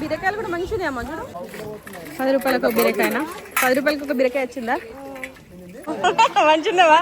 బీరకాయలు కూడా మంచిది అమ్మ చూడు. పది రూపాయలకు ఒక బీరకాయనా? పది రూపాయలకు ఒక బీరకాయ వచ్చిందా? మంచిగున్నావా?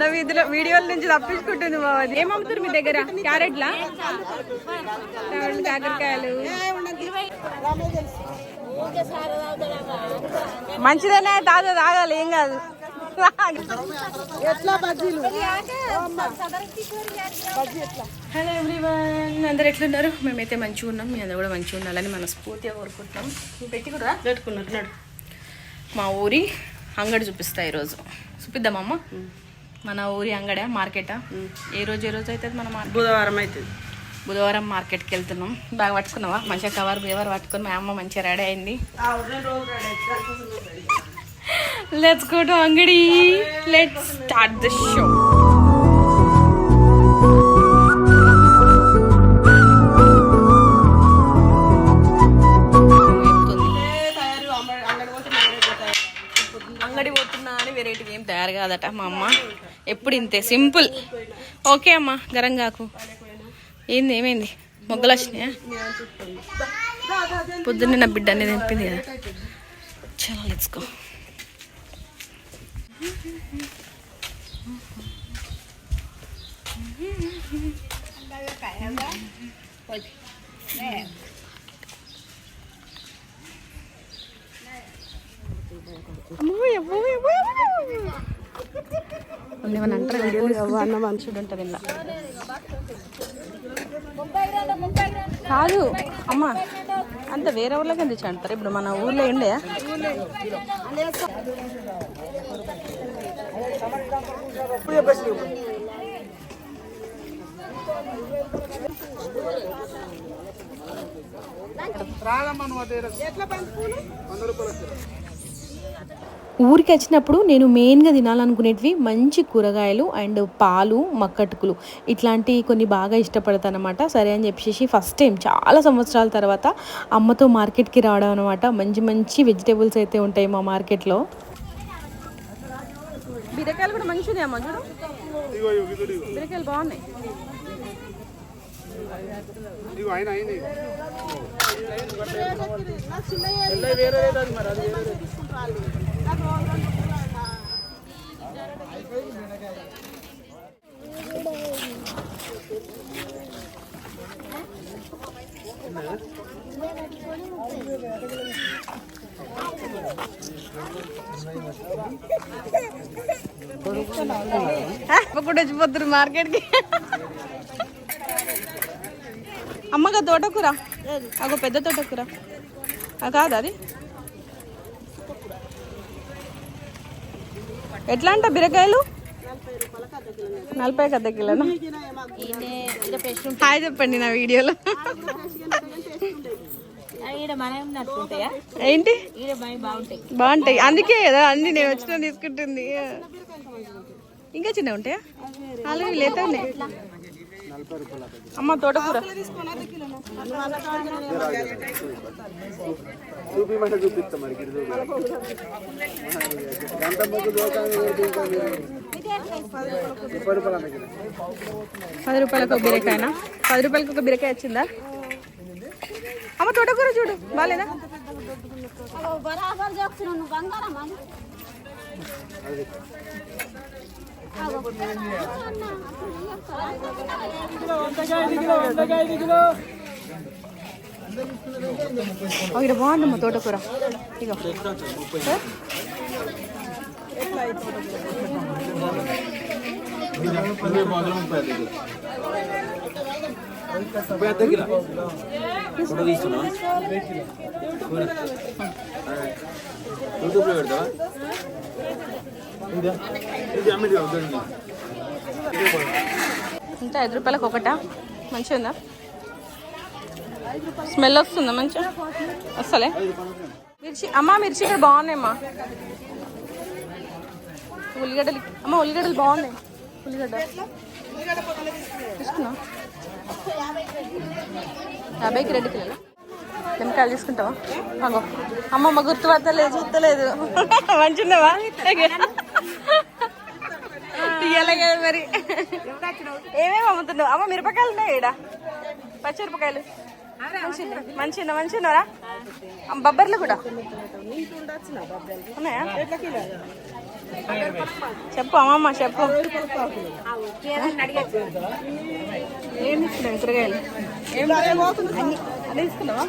నా వీధిలో వీడియోల నుంచి తప్పించుకుంటుంది బాబు అది ఏం అమ్ముతారు మీ దగ్గర? క్యారెట్లా? కాకరకాయలు. మంచిదనే తాజా తాగాలి ఏం కాదు. ఎట్లా బజ్జీలు? హలో ఎవ్రీవన్ అందరు ఎట్లున్నారు? మేమైతే మంచిగా ఉన్నాం మీ అందరూ కూడా మంచిగా ఉండాలని మనస్ఫూర్తిగా కోరుకుంటున్నాం. పెట్టి కూడా పెట్టుకున్నారు నడు. మా ఊరి అంగడి చూపిస్తా ఈరోజు. చూపిద్దామమ్మ మన ఊరి అంగడా మార్కెటా? ఏ రోజు ఏ రోజు అవుతుంది మన మార్కెట్? బుధవారం అవుతుంది. బుధవారం మార్కెట్కి వెళ్తున్నాం. బాగా పట్టుకున్నావా? మంచిగా కవర్ బివర్ పట్టుకుని మా అమ్మ మంచిగా రెడీ అయింది. లెట్స్ గో టు అంగడి లెట్స్ స్టార్ట్ ద షో అంగడి పోతున్నా అని వెరైటీ ఏం తయారు కాదట మా అమ్మ. ఎప్పుడు ఇంతే సింపుల్. ఓకే అమ్మ గరం కాకు. ఏంది ఏమైంది? మొగ్గలు వచ్చినాయా? పొద్దున్నే నా బిడ్డ అనేది తెంపింది కదా. చాలా లెచ్చుకో అన్న మనుషుడు ఉంటుంది ఇలా కాదు అమ్మ అంత వేరే ఊర్లోకి తెచ్చి అంటారు ఇప్పుడు మన ఊర్లో ఉండే ఊరికి వచ్చినప్పుడు నేను మెయిన్గా తినాలనుకునేటివి మంచి కూరగాయలు అండ్ పాలు మక్కటుకులు. ఇట్లాంటి కొన్ని బాగా ఇష్టపడతాను అనమాట సరే అని చెప్పేసి ఫస్ట్ టైం చాలా సంవత్సరాల తర్వాత అమ్మతో మార్కెట్కి రావడం అనమాట మంచి మంచి వెజిటేబుల్స్ అయితే ఉంటాయి మా మార్కెట్లో బీరకాయలు కూడా మంచిగా అమ్మ చూడు. బీరకాయలు బాగున్నాయి. ఇప్పుడు వచ్చిపోతున్నారు మార్కెట్కి. అమ్మగా తోటకూర? అగో పెద్ద తోటకూర. కాదా అది. ఎట్లా అంట బీరకాయలు? నలభై అర్ధ కిలోనా? హాయ్ చెప్పండి నా వీడియోలో. ఏంటి? బాగుంటాయి. అందుకే కదా అన్ని నేను వచ్చిన తీసుకుంటుంది. ఇంకా చిన్న ఉంటాయా? ఆల్రెడీ లేత ఉన్నాయి. అమ్మ తోటకూర. పది రూపాయలకు ఒక బీరకాయనా? పది రూపాయలకు ఒక బీరకాయ వచ్చిందా? అమ్మ తోటకూర చూడు బాగాలేదా బంగారం ఇక్కడ బాగుందమ్మా తోటకూర. ఇక ఫోటో యూట్యూబ్లో పెడతావా? ఇంకా ఐదు రూపాయలకు ఒకటా? మంచిగా ఉందా? స్మెల్ వస్తుందా మంచిగా? వస్తలే? మిర్చి అమ్మ మిర్చి ఇక్కడ బాగున్నాయమ్మా ఉల్లిగడ్డలు అమ్మ ఉల్లిగడ్డలు బాగున్నాయి. ఉల్లిగడ్డ. తీసుకున్నా. యాభైకి రెండు కిలోలు? వెనకాయలు తీసుకుంటావా? అగో. అమ్మమ్మ గుర్తుపడతలేదు చూస్తలేదు. మంచిగున్నావా? తీయాలి కదా మరి. ఏమేమి అమ్ముతున్నావు? అమ్మ మిరపకాయలు ఉన్నాయి ఈడ? పచ్చిమిరపకాయలు. మంచిగా మంచిగా మంచిగా బొబ్బర్లు కూడా? ఉన్నాయా? చెప్పు అమ్మమ్మ చెప్పు. ఏమి ఇస్తున్నావు కూరగాయలు? ఏం అన్నీ తీసుకున్నావా?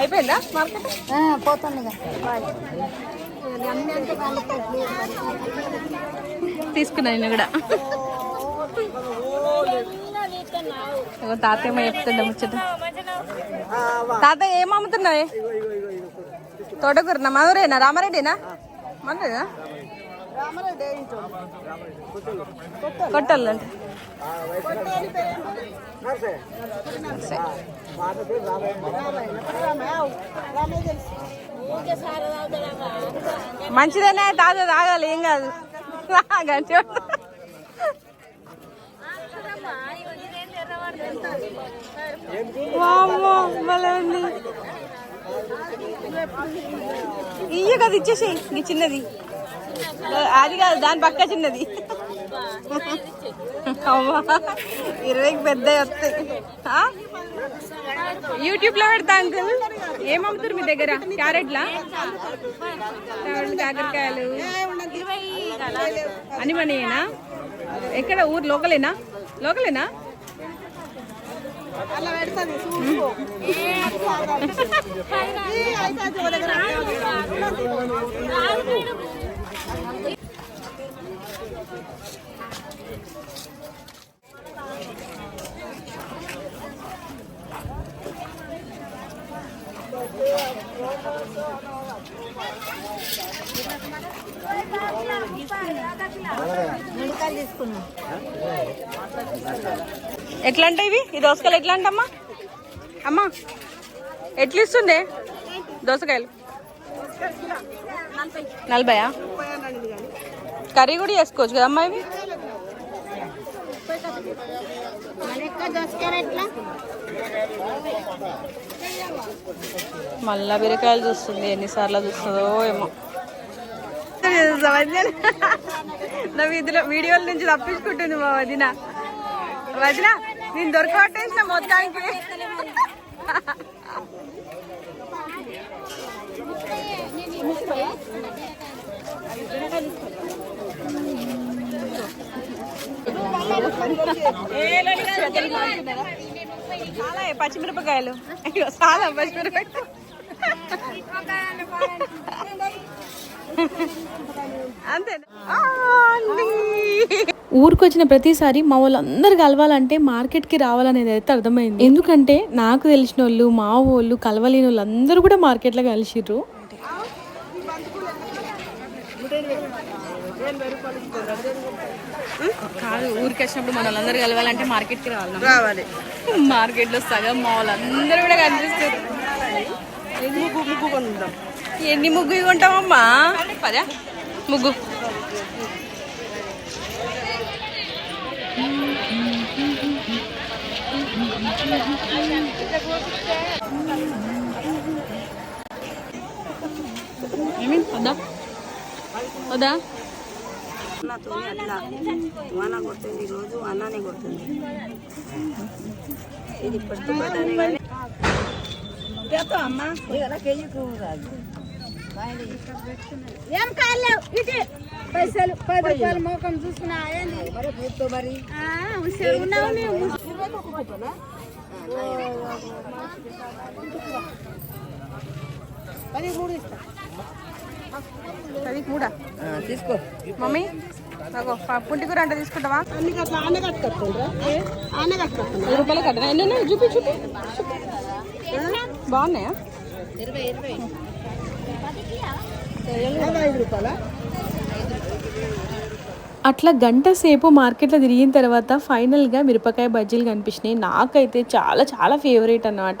అయిపోయిందా మార్కెట్? పోతుంది తీసుకున్నా నేను కూడా. ఇగో తాతయ్య చెప్తుండే ముచ్చట? తాతయ్య ఏం అమ్ముతున్నావే? తోటకూరనా? మధురేనా? రామారెడ్డినా? మధురేనా? కొట్టాలంట మంచిదేనే తాజా తాగాలి ఏం కాదు. ఉంది ఇయ్య కదా ఇచ్చేసి ఈ చిన్నది. అది కాదు దాని పక్క చిన్నది. అమ్మా, ఇరవైకి పెద్ద వస్తాయి? యూట్యూబ్లో పెడతా అంకుల్. ఏం అమ్ముతారు మీ దగ్గర? క్యారెట్లు? కాకరకాయలు. అని మనయేనా ఎక్కడ? ఊరు లోకలేనా? లోకలేనా? తీసుకున్నాం ఎట్లా అంటే ఇవి? ఈ దోసకాయలు ఎట్లా అంటమ్మా అమ్మా ఎట్లా ఇస్తుండే దోసకాయలు. నలభయా? కర్రీ కూడా చేసుకోవచ్చు కదమ్మా ఇవి? మళ్ళా బీరకాయలు చూస్తుంది ఎన్నిసార్లు చూస్తుందో ఏమో. నా వీధిలో వీడియోల నుంచి తప్పించుకుంటుంది మా వదిన. వదిన నేను దొరకబట్టేసిన మొత్తానికి. చాలా పచ్చిమిరపకాయలు. అయ్యో చాలా పచ్చిమిరపకాయలు. అంతే. ఊరికొచ్చిన ప్రతిసారి మా వాళ్ళందరూ కలవాలంటే మార్కెట్కి రావాలనేది అయితే అర్థమైంది. ఎందుకంటే నాకు తెలిసిన వాళ్ళు మా వాళ్ళు కలవలేని వాళ్ళు అందరూ కూడా మార్కెట్లో కలిసిర్రు. కాదు ఊరికి వచ్చినప్పుడు మన వాళ్ళందరూ కలవాలంటే మార్కెట్కి రావాలి రావాలి. మార్కెట్లో సగం మా వాళ్ళందరూ కూడా కనిపిస్తారు. ఎన్ని ముగ్గు కొంటామమ్మా? పదా. ముగ్గు. ఏమి? వద్దా వద్దా అన్నతో అట్లా వాన కొడుతుంది రోజు అన్నానే కొడుతుంది. ఇది పట్టుబడ్డానే కానీ. అమ్మా ఇలా కేజీ రాదు ఏం కాలేవు ఇటు పైసలు పది రూపాయలు మోకం చూసుకున్నా ఏంది? మరి ఆ, ఉసిరి ఉన్నావు మేము? అది కూడా తీసుకో. మమ్మీ నాకు పుంటి కూర అంటే తీసుకుంటావా? అన్ని అట్లా ఆన కట్టుకుంటుండ్రా ఆన కట్టుకుంటుండ్రా పది రూపాయలు కట్టదా ఎన్ని ఉన్నాయి? చూపి చూపి. బాగున్నాయా? ఐదు రూపాయలా? అట్లా గంట సేపు మార్కెట్లో తిరిగిన తర్వాత ఫైనల్గా మిరపకాయ బజ్జీలు కనిపించినాయి. నాకైతే చాలా చాలా ఫేవరెట్ అన్నమాట.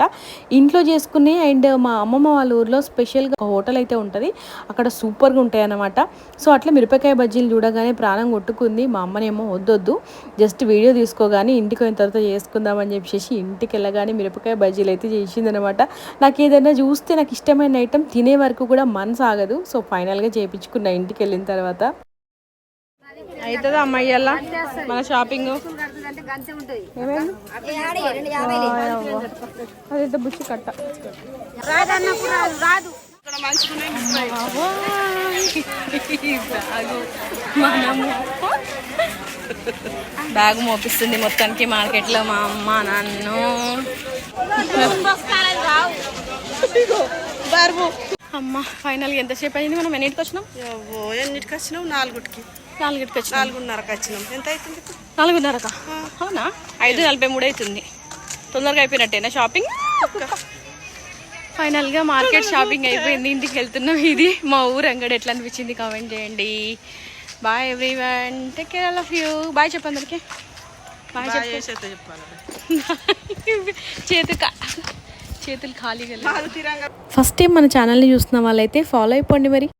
ఇంట్లో చేసుకునే అండ్ మా అమ్మమ్మ వాళ్ళ ఊర్లో స్పెషల్గా హోటల్ అయితే ఉంటుంది. అక్కడ సూపర్గా ఉంటాయి అన్నమాట. సో అట్లా మిరపకాయ బజ్జీలు చూడగానే ప్రాణం కొట్టుకుంది. మా అమ్మనేమో వద్దొద్దు జస్ట్ వీడియో తీసుకోగానే ఇంటికి పోయిన తర్వాత చేసుకుందామని చెప్పేసి ఇంటికి వెళ్ళగానే మిరపకాయ బజ్జీలు అయితే చేసింది అనమాట నాకు ఏదైనా చూస్తే నాకు ఇష్టమైన ఐటెం తినే వరకు కూడా మనసు ఆగదు సో ఫైనల్గా చేయించుకున్న ఇంటికి వెళ్ళిన తర్వాత. అవుతుందా అమ్మాయి అలా మన షాపింగ్ అంటే గంతే ఉంటుంది అదైతే బుచ్చి కట్ట. రాదు బ్యాగ్ మోపిస్తుంది మొత్తానికి మార్కెట్లో మా అమ్మ నన్ను. అమ్మ ఫైనల్గా ఎంతసేపు అయింది? మనం ఎన్నిటికి వచ్చినాం ఎన్నిటికి వచ్చినావు నాలుగుటికి వచ్చినాం. నాలుగున్నరకు వచ్చినాం. ఎంత అవుతుంది ఇప్పుడు? నాలుగున్నరక? అవునా? ఐదు నలభై మూడు అవుతుంది. తొందరగా అయిపోయినట్టేనా షాపింగ్ ఫైనల్గా మార్కెట్ షాపింగ్ అయిపోయింది. ఇంటికి వెళ్తున్నాం. ఇది మా ఊరు. అంగడి ఎట్లా అనిపించింది? కామెంట్ చేయండి. Bye everyone take care of you bye చెప్పు అందరికి. బాయ్ చెప్పాలి. చేతు కా- చేతులు ఖాళీగా ఫస్ట్ టైం మన ఛానల్ని చూస్తున్న వాళ్ళైతే ఫాలో అయిపోండి మరి.